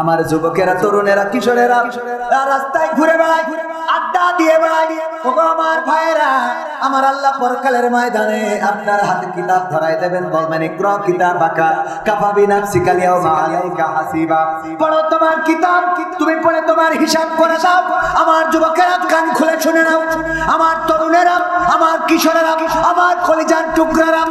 আমার যুবকেরা, তরুণেরা, কিশোরেরা রাস্তায় ঘুরে বেড়ায়, আড্ডা দিয়ে বেড়ায়। আমার ভাইয়েরা, আমার আল্লাহ পরকালের ময়দানে আপনার হাতে কিতাব ধরাই দেবেন। বলবেন, ইকরা কিতাব বাকা কাফাবি নাফসিকা লিয়াউমা আলাইকা হাসিবা। পড়ো তোমার কিতাব, তুমি পড়ে তোমার হিসাব করে দাও। আমার যুবকেরা, কান খুলে শুনে নাও। আমার তরুণেরা, আমার কিশোরেরা, আমার কলিজার টুকরারা,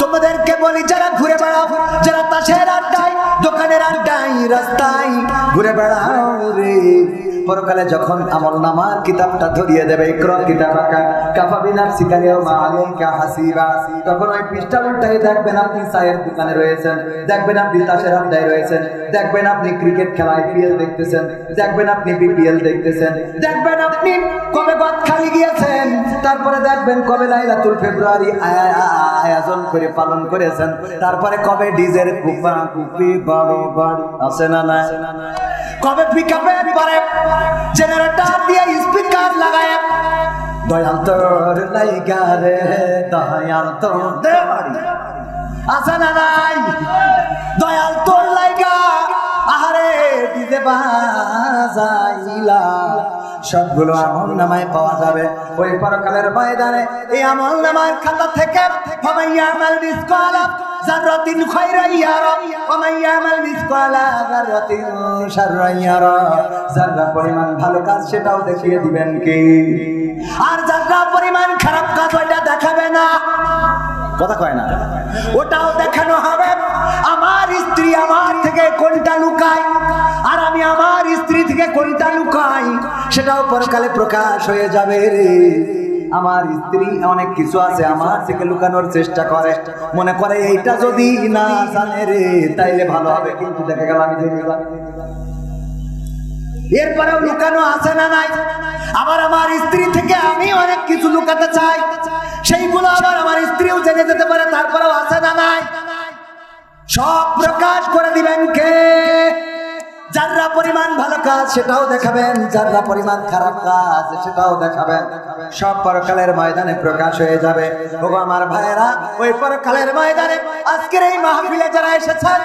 তোমাদেরকে বলি, যারা ঘুরে বেড়াও, যারা তাসের আড্ডায়, দোকানের আড্ডায়, রাস্তায় ঘুরে বেড়াও রে। পরকালে যখন আমল নামার কিতাবটা ধরিয়ে দেবে, ইকরা কিতাব আকা কাফাবি নাফসিকা লিয়াউমা আলাইকা হাসিবা। তখন ওই পৃষ্ঠা উল্টাই দেখবেন আপনি চায়ের দোকানে রয়েছেন, দেখবেন আপনি তাসের আড্ডায় রয়েছেন, দেখবেন আপনি ক্রিকেট খেলা আইপিএল দেখতেছেন, দেখবেন আপনি বিপিএল দেখতেছেন, দেখবেন আপনি কবে বাদ খালি গিয়েছেন, তারপরে দেখবেন কবে লাইলাতুল ফেব্রুয়ারি আয়া- আয়া- আয়োজন করে পালন করেছেন, তারপরে কবে ডিজের কুপা কুপি বড় বড়, আছে না না কবে পিকআপে পরে জেনারেটর দিয়ে স্পিকার লাগায়। দয়াল তোর লাইগা রে, দয়াল তোর দেওয়ারি। আছে না নাই? দয়াল তোর লাইগা, আহারে, দিতে বাজাইলা। সবগুলো আমল নামায় পাওয়া যাবে। ওই পরকালের ময়দানে এই আমল নামার খাতা থেকে ফামাইয়া আমাল মিসকালা জাররাতিন খায়রান ইয়ারা ওমাইয়া আমাল মিসকালা জাররাতিন শাররান ইয়ারা। যারা পরিমাণ ভালো কাজ সেটাও দেখিয়ে দিবেন কি? আর যারা পরিমাণ খারাপ কাজ ওইটা দেখাবে না। কথা কয় না। ওটাও দেখানো হবে। আমার স্ত্রী আমার থেকে কোনটা লুকায়? আর আমি আমার স্ত্রী থেকে কোনটা লুকাই? সেটাও পরকালে প্রকাশ হয়ে যাবে রে। আমার স্ত্রী অনেক কিছু আছে আমার থেকে লুকানোর চেষ্টা করে। মনে করে এইটা যদি না জানে রে, তাইলে ভালো হবে। কিন্তু দেখে গেল আমি। এরপরেও লুকানো আছে না নাই? আবার আমার স্ত্রী থেকে আমি অনেক কিছু লুকাতে চাই। সেইগুলো আবার আমার স্ত্রীও জেনে যেতে পারে, তারপরেও আছে না নাই? সব প্রকাশ করে দিবেন কে? যারা পরিমাণ ভালো কাজ, সেটাও দেখাবেন। যারা পরিমাণ খারাপ কাজ, সেটাও দেখাবেন। সব পরকালের ময়দানে প্রকাশ হয়ে যাবে। ওগো আমার ভাইয়েরা, ওই পরকালের ময়দানে আজকের এই মাহফিলে যারা এসেছেন,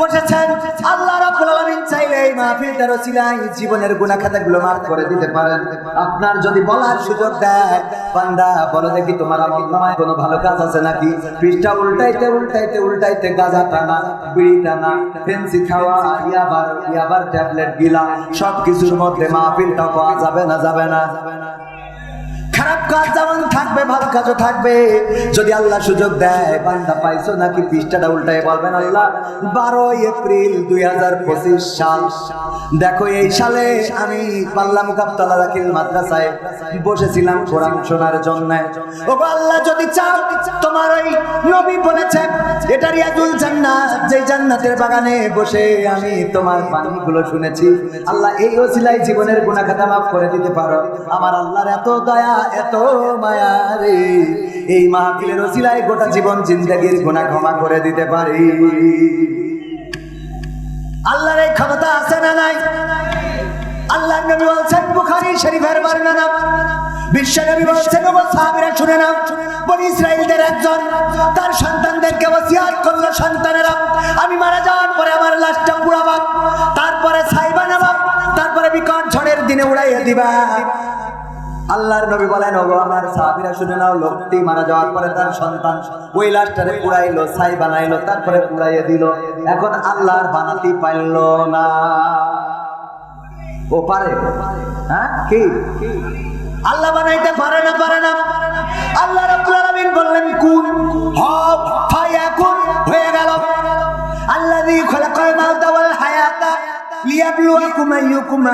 বসেছেন, আল্লাহ রাব্বুল আলামিন চাইলে এই মাহফিলটার ওসিলায় জীবনের গুনাহ খাতাগুলো মাফ করে দিতে পারেন। আপনার যদি বলার সুযোগ দেয়, বান্দা, বলো দেখি তোমার আমল নামায় কোনো ভালো কাজ আছে নাকি? পৃষ্ঠা উল্টাইতে উল্টাইতে উল্টাইতে গাজা টানা বিড়ি টানা ফেন্সি খাওয়া, ইয়াবার ইয়াবার। ট্যাবলেট গিলা সব কিছুর মধ্যে মাহফিলটা পাওয়া যাবে না যাবে না। খারাপ কাজ যেমন থাকবে, ভালো কাজও থাকবে। যদি আল্লাহ সুযোগ দেয়, বান্দা পাইছো নাকি? পৃষ্ঠাটা উল্টায় বলবেন আল্লাহ বারো এপ্রিল দুই হাজার পঁচিশ সাল। দেখো, এই সালে আমি পাল্লা মুকাবতলা রাখিল মাদ্রাসায় বসেছিলাম কোরআন শোনার জন্য। ও আল্লাহ যদি চাও, তোমার ওই নবী বলেছেন এটা রিয়াজুল জান্নাত যে জান্নাতের বাগানে বসে আমি তোমার বাণীগুলো শুনেছি। আল্লাহ এই ওসিলায় জীবনের গুনাহ খাতা মাফ করে দিতে পারো। আমার আল্লাহর এত দয়া এত মায়া রে। এই মাহফিলের ওসিলায় গোটা জীবন জিন্দগির গুনাহ ক্ষমা করে দিতে পারি। আল্লাহর এই ক্ষমতা আছে না নাই? আল্লাহ নবী বলছেন, বুখারী শরীফের বর্ণনা। বিশ্ব নবী বলছেন ও সাহাবীরা শুনে নাও। বনি ইসরাইলদের একজন, তার সন্তানদেরকে ওসিয়াত করল সন্তানেরা। আমি মারা যাওয়ার পরে আমার লাশটা পুড়াবা তারপরে ছাই বানাবা তারপরে বিকট ঝড়ের দিনে উড়াইয়া দিবা। আল্লাহর নবী বলেন, ওগো আমার সাহাবীরা শুনে নাও, লোকটি মারা যাওয়ার পরে তার সন্তান ওই লাশটারে পুড়াইলো ছাই বানাইলো, তারপরে পুড়াইয়ে দিল। এখন আল্লাহর বানাতি পাইল না। ও পারে? হ্যাঁ? কি? আল্লাহ বানাইতে পারে না পারে না। আল্লাহ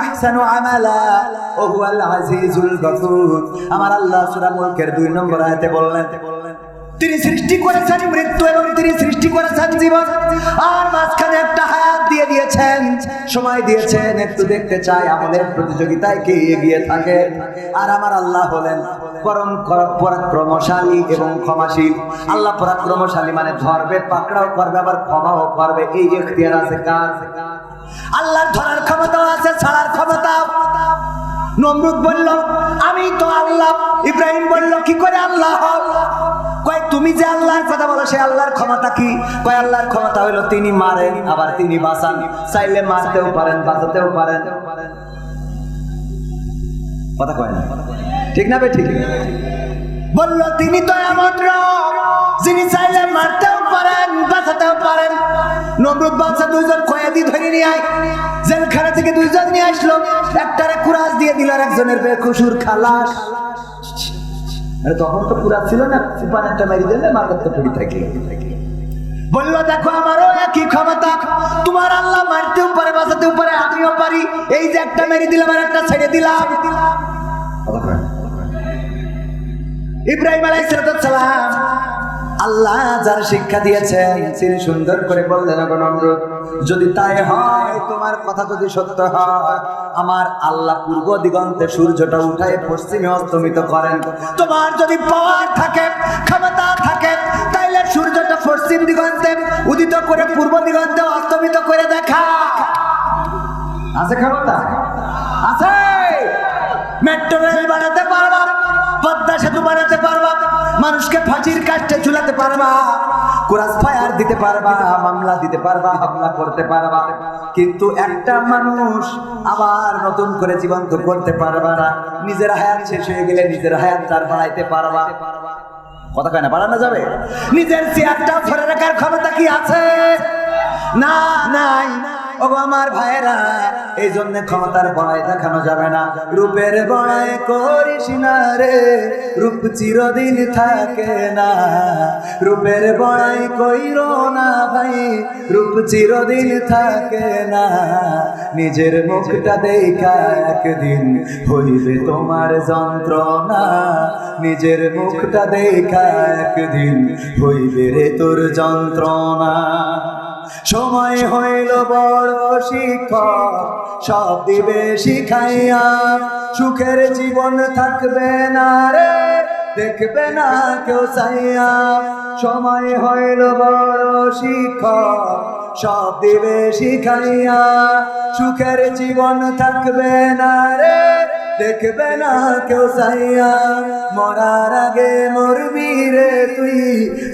আহসানু আমালা হুয়াল আজিজুল গফুর আমার আল্লাহ সূরা মুলকের 2 নম্বর আয়াতে বললেন, তিনি সৃষ্টি করেছেন মৃত্যু এবং তিনি সৃষ্টি করেছেন জীবন, আর মাঝখানে একটা হায়াত দিয়ে দিয়েছেন, সময় দিয়েছেন, একটু দেখতে চাই আমলের প্রতিযোগিতায় কে এগিয়ে থাকে? আর আমার আল্লাহ হলেন পরম পরাক্রমশালী এবং ক্ষমাশীল। আল্লাহ পরাক্রমশালী মানে ধরবে, পাকড়াও করবে, আবার ক্ষমাও করবে। এই এখতিয়ার আছে, কাজ। আল্লাহর ধরার ক্ষমতাও আছে, ছাড়ার ক্ষমতাও নমরুদ বলল, আমি তো আল্লাহ। ইব্রাহিম বলল, কি করে আল্লাহ? কয়, তুমি যে আল্লাহর কথা বলো, সে আল্লাহর ক্ষমতা কি? কয়, আল্লাহর ক্ষমতা হলো তিনি মারেন, আবার তিনি বাঁচান। চাইলে মারতেও পারেন, বাঁচাতেও পারেন। কথা কয় না। ঠিক না ঠিক। বলল, তিনি তো এমন যিনি চাইলে মারতেও পারেন, বাঁচাতেও পারেন। নমরুদ বাদশা দুইজন কয়েদি ধরে নিয়ে আয়। জেলখানা থেকে দুইজন নিয়ে আসলো। একটারে কুরাস দিয়ে দিল একজনের বেকুসুর খালাস। আরে, তখন তো পুরা ছিল না সুপার একটা মেরে দিলে মার্কেট তো পড়ে থাকে বলল, দেখো, আমারও একই ক্ষমতা। তোমার আল্লাহ মারতেও পারে বাঁচাতেও পারে আমিও পারি। এই যে একটা মেরে দিলাম আর একটা ছেড়ে দিলাম। ইব্রাহিম আলাইসালাম আল্লাহ যার শিক্ষা তিনি সুন্দর করে বললেন "ওগো নমরুদ, যদি তাই হয় তোমার কথা যদি সত্য হয় আমার আল্লাহ পূর্ব দিগন্তে সূর্যটা উঠায় পশ্চিমে অস্তমিত করেন। তোমার যদি পাওয়ার থাকে ক্ষমতা থাকে আছে ক্ষমতা? আছে! মেট্রো রেল বানাতে পারবা, পদ্মা সেতু বানাতে পারবা, মানুষকে ফাঁসির কাষ্টে ঝুলাতে পারবা দিতে পারবা, মামলা দিতে পারবা, হামলা করতে পারবা। কিন্তু একটা মানুষ আবার নতুন করে না। নিজের হায়াত শেষ হয়ে গেলে নিজের হায়াত তার বাড়াইতে পারবা। কথা কয় না, বাড়ানো যাবে? নিজের চেয়ারটা ধরে রাখার ক্ষমতা কি আছে? না, নাই। আমার ভাইরা এই জন্য ক্ষমতার বড়াই দেখানো যাবে না। রূপের বড়াই করিস না রে, রূপ চিরদিন থাকে না। রূপের বড়াই কইর না ভাই, রূপ চিরদিন থাকে না। নিজের মুখটা দেখা একদিন হইবে তোমার যন্ত্রণা। নিজের মুখটা দেখা একদিন হইবে রে তোর যন্ত্রণা। সময় হইল বড় শিক্ষক, সব দিবে শিখাইয়া। সুখের জীবন থাকবে না রে, দেখবে না কেউ চাইয়া। সময় হইল বড় শিক্ষক, সব দিবে শিখাইয়া। সুখের জীবন থাকবে না রে, দেখবে না কেউ চাইয়া। মরার আগে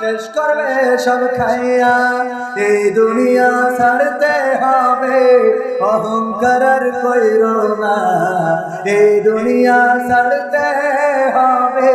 শেষ করবে সব খাইয়া। এই দুনিয়া ছাড়তে হবে অহংকার কইর না। এই দুনিয়া ছাড়তে হবে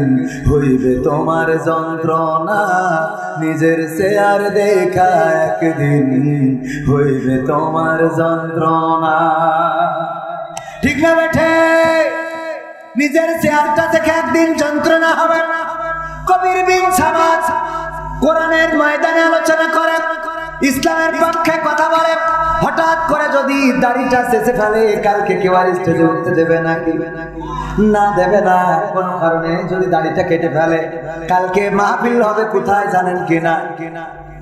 হইবে তোমার যন্ত্রণা। নিজের আর দেখা একদিন, হইবে তোমার যন্ত্রণা। ঠিক না বেঠে? নিজের চেয়ারটা থেকে একদিন যন্ত্রণা হবে কবির বিন সামাজ কোরআনের ময়দানে আলোচনা করে ইসলামের পক্ষে কথা বলে যদি দাড়িটা শেষে ফেলে, কালকে কেউ আর স্টেজে উঠতে দেবে না না দেবে না, কোনো কারণে যদি দাড়িটা কেটে ফেলে, কালকে মাহফিল হবে কোথায় জানেন কিনা কিনা?